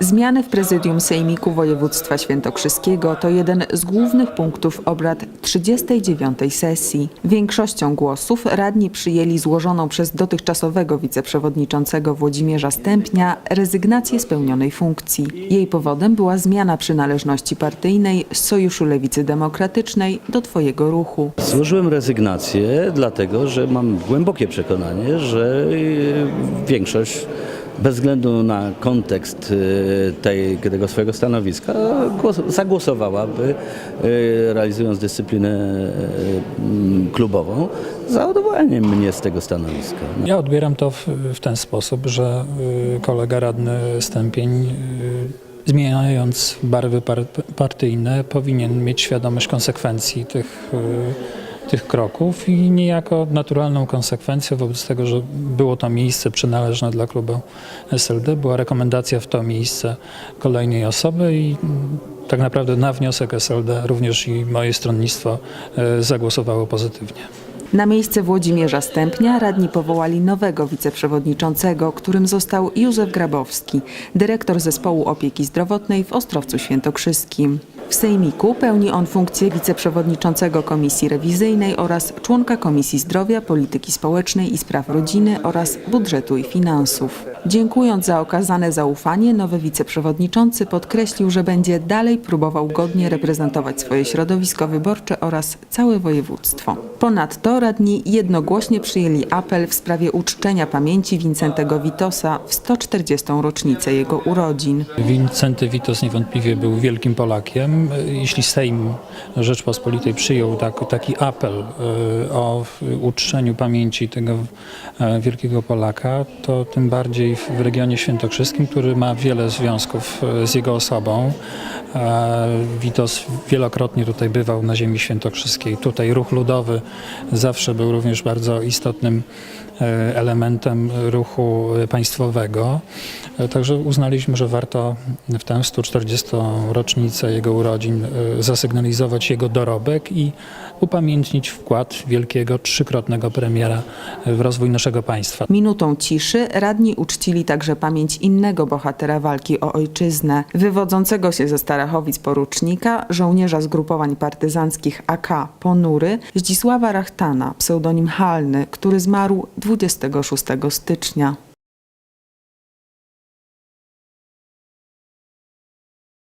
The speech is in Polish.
Zmiany w prezydium Sejmiku Województwa Świętokrzyskiego to jeden z głównych punktów obrad 39. sesji. Większością głosów radni przyjęli złożoną przez dotychczasowego wiceprzewodniczącego Włodzimierza Stępnia rezygnację z pełnionej funkcji. Jej powodem była zmiana przynależności partyjnej z Sojuszu Lewicy Demokratycznej do Twojego ruchu. Złożyłem rezygnację, dlatego że mam głębokie przekonanie, że y, większość bez względu na kontekst y, tej, tego swojego stanowiska głos, zagłosowałaby, y, realizując dyscyplinę y, klubową, za odwołaniem mnie z tego stanowiska. Ja odbieram to w, w ten sposób, że kolega radny Stępień, zmieniając barwy par, partyjne, powinien mieć świadomość konsekwencji tych, tych kroków i niejako naturalną konsekwencją wobec tego, że było to miejsce przynależne dla klubu SLD, była rekomendacja w to miejsce kolejnej osoby i tak naprawdę na wniosek SLD również i moje stronnictwo y, zagłosowało pozytywnie. Na miejsce Włodzimierza Stępnia radni powołali nowego wiceprzewodniczącego, którym został Józef Grabowski, dyrektor Zespołu Opieki Zdrowotnej w Ostrowcu Świętokrzyskim. W Sejmiku pełni on funkcję wiceprzewodniczącego Komisji Rewizyjnej oraz członka Komisji Zdrowia, Polityki Społecznej i Spraw Rodziny oraz Budżetu i Finansów. Dziękując za okazane zaufanie, nowy wiceprzewodniczący podkreślił, że będzie dalej próbował godnie reprezentować swoje środowisko wyborcze oraz całe województwo. Ponadto radni jednogłośnie przyjęli apel w sprawie uczczenia pamięci Wincentego Witosa w 140. rocznicę jego urodzin. Wincenty Witos niewątpliwie był wielkim Polakiem. Jeśli Sejm Rzeczpospolitej przyjął tak, taki apel e, o uczczeniu pamięci tego e, wielkiego Polaka, to tym bardziej w regionie świętokrzyskim, który ma wiele związków e, z jego osobą. Witos wielokrotnie tutaj bywał na ziemi świętokrzyskiej. Tutaj ruch ludowy zawsze był również bardzo istotnym elementem ruchu państwowego. E, Także uznaliśmy, że warto w tę 140. rocznicę jego urodzin e, zasygnalizować jego dorobek i upamiętnić wkład wielkiego, trzykrotnego premiera w rozwój naszego państwa. Minutą ciszy radni uczcili także pamięć innego bohatera walki o ojczyznę, wywodzącego się ze Starachowic porucznika, żołnierza zgrupowań partyzanckich AK Ponury, Zdzisława Rachtana, pseudonim Halny, który zmarł 26 stycznia.